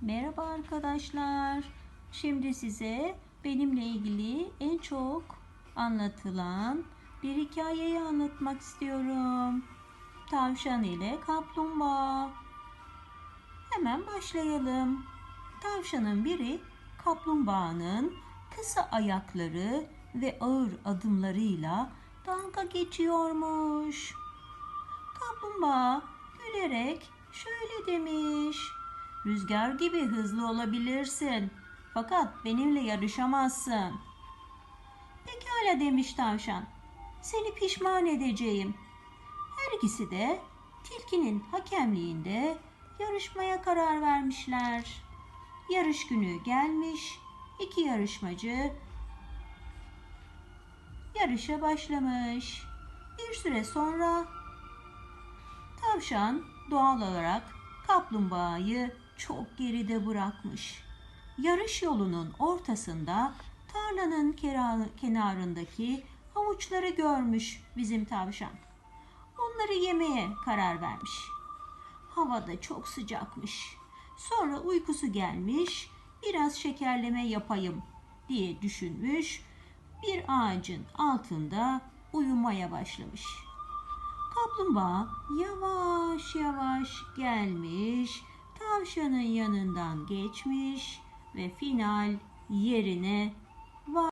Merhaba arkadaşlar. Şimdi size benimle ilgili en çok anlatılan bir hikayeyi anlatmak istiyorum. Tavşan ile kaplumbağa. Hemen başlayalım. Tavşanın biri kaplumbağanın kısa ayakları ve ağır adımlarıyla dalga geçiyormuş. Kaplumbağa gülerek şöyle demiş. Rüzgar gibi hızlı olabilirsin. Fakat benimle yarışamazsın. Pekala demiş tavşan. Seni pişman edeceğim. Her ikisi de tilkinin hakemliğinde yarışmaya karar vermişler. Yarış günü gelmiş. İki yarışmacı yarışa başlamış. Bir süre sonra Tavşan doğal olarak kaplumbağayı çok geride bırakmış. Yarış yolunun ortasında tarlanın kenarındaki havuçları görmüş bizim tavşan. Onları yemeye karar vermiş. Hava da çok sıcakmış. Sonra uykusu gelmiş, biraz şekerleme yapayım diye düşünmüş. Bir ağacın altında uyumaya başlamış. Kaplumbağa yavaş yavaş gelmiş, tavşanın yanından geçmiş ve final yerine